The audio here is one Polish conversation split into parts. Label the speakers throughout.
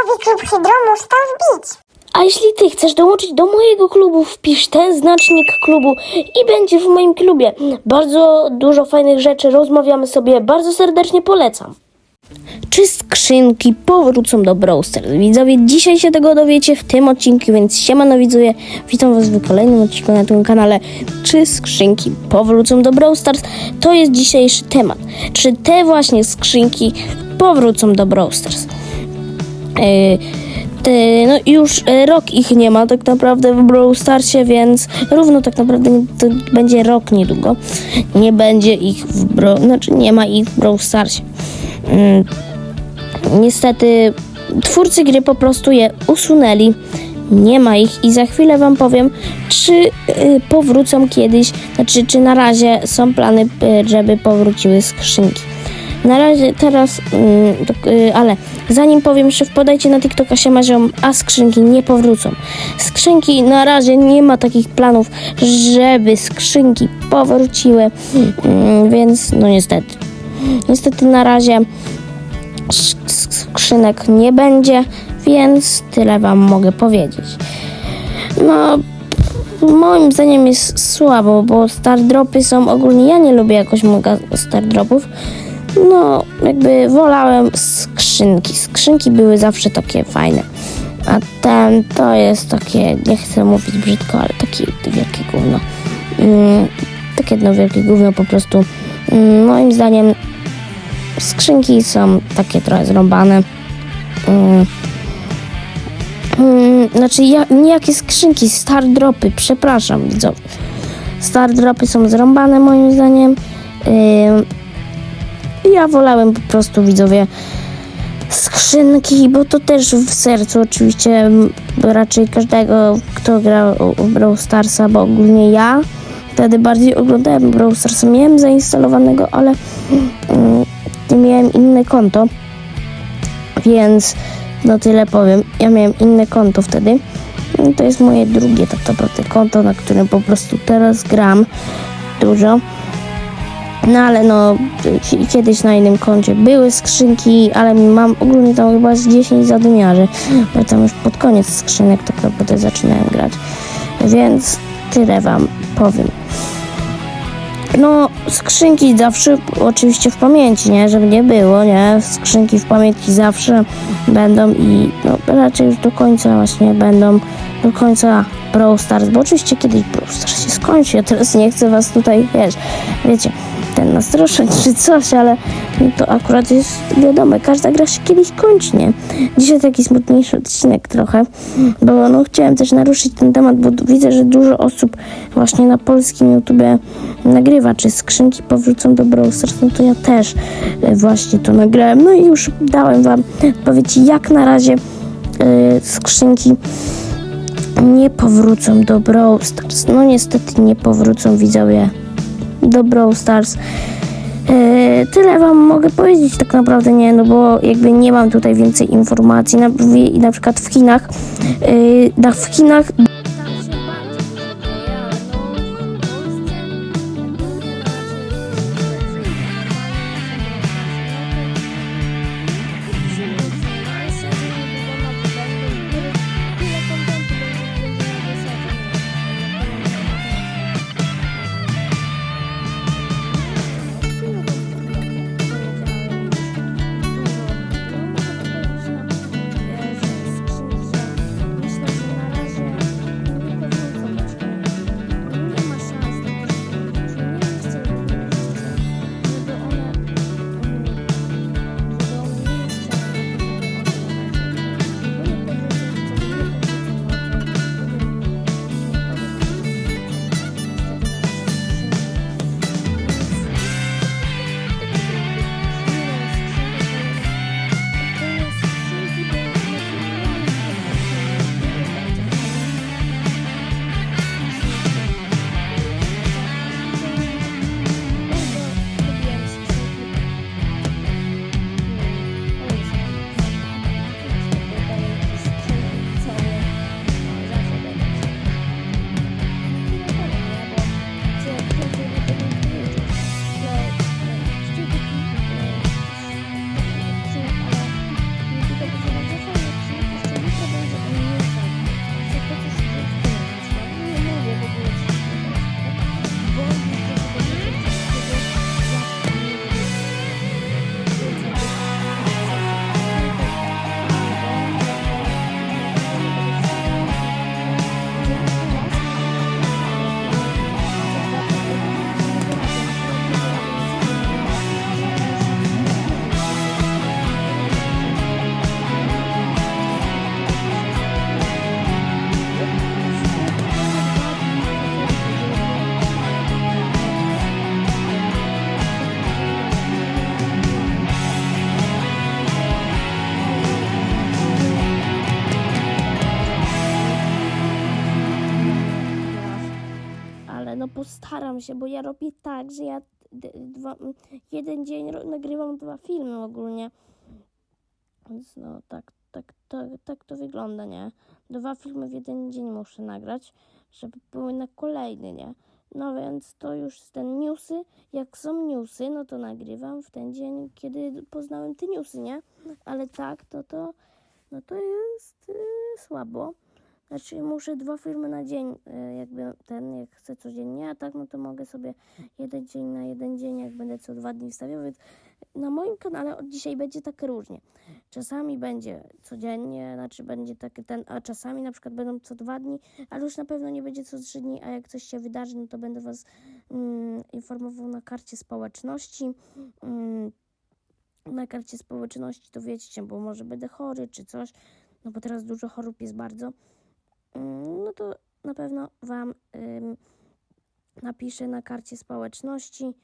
Speaker 1: klubowy klub Hydromu stał wbić.
Speaker 2: A jeśli ty chcesz dołączyć do mojego klubu, wpisz ten znacznik klubu i będziesz w moim klubie. Bardzo dużo fajnych rzeczy, rozmawiamy sobie, bardzo serdecznie polecam. Czy skrzynki powrócą do Brawl Stars? Widzowie, dzisiaj się tego dowiecie w tym odcinku, więc siemano widzowie, witam was w kolejnym odcinku na tym kanale. Czy skrzynki powrócą do Brawl Stars? To jest dzisiejszy temat. Czy te właśnie skrzynki powrócą do Brawl Stars? Te, no już e, rok ich nie ma tak naprawdę w Brawl Starsie, więc równo tak naprawdę to będzie rok niedługo. Nie będzie ich w Brawl, znaczy nie ma ich w Brawl Starsie. Mm, niestety twórcy gry po prostu je usunęli. Nie ma ich i za chwilę wam powiem, czy y, powrócą kiedyś, znaczy czy na razie są plany, żeby powróciły skrzynki. Na razie teraz, mm, to, y, ale zanim powiem jeszcze wpadajcie na TikToka się marzą, a skrzynki nie powrócą. Skrzynki na razie nie ma takich planów, żeby skrzynki powróciły, mm, więc no niestety. Niestety na razie sk- skrzynek nie będzie, więc tyle wam mogę powiedzieć. No, moim zdaniem jest słabo, bo star dropy są ogólnie, ja nie lubię jakoś mega star dropów. No, jakby wolałem skrzynki. Skrzynki były zawsze takie fajne. A ten to jest takie, nie chcę mówić brzydko, ale takie wielkie gówno. Mm, takie jedno wielkie gówno po prostu. Mm, moim zdaniem skrzynki są takie trochę zrąbane. Mm. Mm, znaczy, ja, niejakie skrzynki, star dropy, przepraszam widzowie. Star dropy są zrąbane moim zdaniem. Ym, ja wolałem po prostu widzowie skrzynki, bo to też w sercu oczywiście raczej każdego, kto gra w Brawl Starsa, bo ogólnie ja wtedy bardziej oglądałem Brawl Starsa. Miałem zainstalowanego, ale mm, miałem inne konto, więc no tyle powiem. Ja miałem inne konto wtedy. No, To jest moje drugie tak naprawdę konto, na którym po prostu teraz gram dużo. No ale no, ki- kiedyś na innym koncie były skrzynki, ale mam ogólnie tam chyba z 10 zadymiarzy, bo tam już pod koniec skrzynek tak naprawdę zaczynałem grać. Więc tyle wam powiem. No, skrzynki zawsze oczywiście w pamięci, nie? Żeby nie było, nie? Skrzynki w pamięci zawsze będą i no, raczej już do końca właśnie będą, do końca Brawl Stars, bo oczywiście kiedyś Brawl Stars się skończy, ja teraz nie chcę was tutaj, wiesz, wiecie, ten czy coś, ale to akurat jest wiadomo, każda gra się kiedyś kończy, nie? Dzisiaj taki smutniejszy odcinek trochę, bo no chciałem też naruszyć ten temat, bo widzę, że dużo osób właśnie na polskim YouTubie nagrywa, czy skrzynki powrócą do Brawl Stars, no to ja też e, właśnie to nagrałem, no i już dałem wam odpowiedź, jak na razie e, skrzynki nie powrócą do Brawl Stars. No niestety nie powrócą widzowie do Brawl Stars. E, tyle wam mogę powiedzieć tak naprawdę, nie, no bo jakby nie mam tutaj więcej informacji. Na, na przykład w Chinach, na, w Chinach staram się, bo ja robię tak, że ja dwa, jeden dzień nagrywam dwa filmy ogólnie. Więc no tak, tak, tak, tak to wygląda, nie? Dwa filmy w jeden dzień muszę nagrać, żeby były na kolejny, nie? No więc to już ten newsy, jak są newsy, no to nagrywam w ten dzień, kiedy poznałem te newsy, nie? Ale tak, to to, no to jest y, słabo. Znaczy muszę dwa filmy na dzień, y, jakby ten, jak chcę codziennie, a tak no to mogę sobie jeden dzień na jeden dzień, jak będę co dwa dni wstawiał, więc na moim kanale od dzisiaj będzie tak różnie. Czasami będzie codziennie, znaczy będzie taki ten, a czasami na przykład będą co dwa dni, ale już na pewno nie będzie co trzy dni, a jak coś się wydarzy, no to będę was mm, informował na karcie społeczności. Mm, na karcie społeczności to wiecie, bo może będę chory czy coś, no bo teraz dużo chorób jest bardzo, no to na pewno Wam napiszę na karcie społeczności.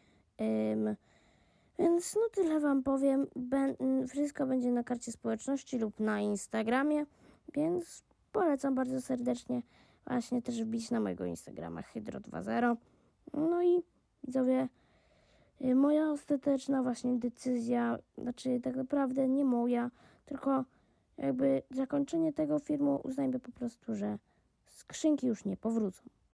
Speaker 2: Więc no tyle Wam powiem. Mm, wszystko będzie na karcie społeczności lub na Instagramie, więc polecam bardzo serdecznie właśnie też wbić na mojego Instagrama Hydro20. No i widzowie, y, moja ostateczna właśnie decyzja, znaczy tak naprawdę nie moja, tylko jakby zakończenie tego filmu uznajmy po prostu, że skrzynki już nie powrócą.